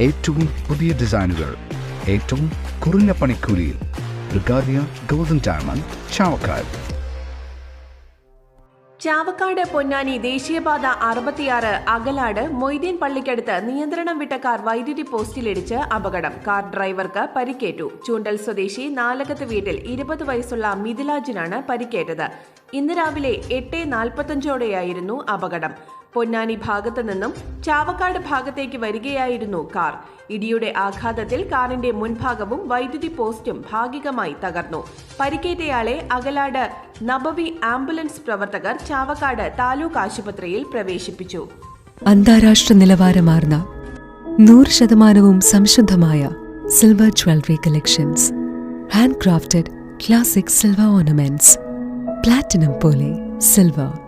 ഏറ്റവും പുതിയ ഡിസൈനുകൾ ഏറ്റവും കുറഞ്ഞ പണിക്കൂലിയിൽ. ബ്രിഗാദിയ ഗോൾഡൻ ഡയമണ്ട് ചാവക്കാട്. ചാവക്കാട് പൊന്നാനി ദേശീയപാത അറുപത്തിയാറ് അകലാട് മൊയ്തീൻ പള്ളിക്കടുത്ത് നിയന്ത്രണം വിട്ട കാർ വൈദ്യുതി പോസ്റ്റിലിടിച്ച് അപകടം. കാർ ഡ്രൈവർക്ക് പരിക്കേറ്റു. ചൂണ്ടൽ സ്വദേശി നാലകത്ത് വീട്ടിൽ ഇരുപത് വയസ്സുള്ള മിഥിലാജിനാണ് പരിക്കേറ്റത്. ഇന്ന് രാവിലെ എട്ട് നാൽപ്പത്തഞ്ചോടെയായിരുന്നു അപകടം. പൊന്നാനി ഭാഗത്തു നിന്നും ചാവക്കാട് ഭാഗത്തേക്ക് വരികയായിരുന്നു കാർ. ഇടിയുടെ ആഘാതത്തിൽ കാറിന്റെ മുൻഭാഗവും വൈദ്യുതി പോസ്റ്റും ഭാഗികമായി തകർന്നു. പരിക്കേറ്റയാളെ അകലാട് നബവി ആംബുലൻസ് പ്രവർത്തകർ ചാവക്കാട് താലൂക്ക് ആശുപത്രിയിൽ പ്രവേശിപ്പിച്ചു. അന്താരാഷ്ട്ര നിലവാരമാർന്ന നൂറ് ശതമാനവും സംശുദ്ധമായ silver jewellery collections. Hand crafted classic silver ornaments. Platinum പോലെ silver.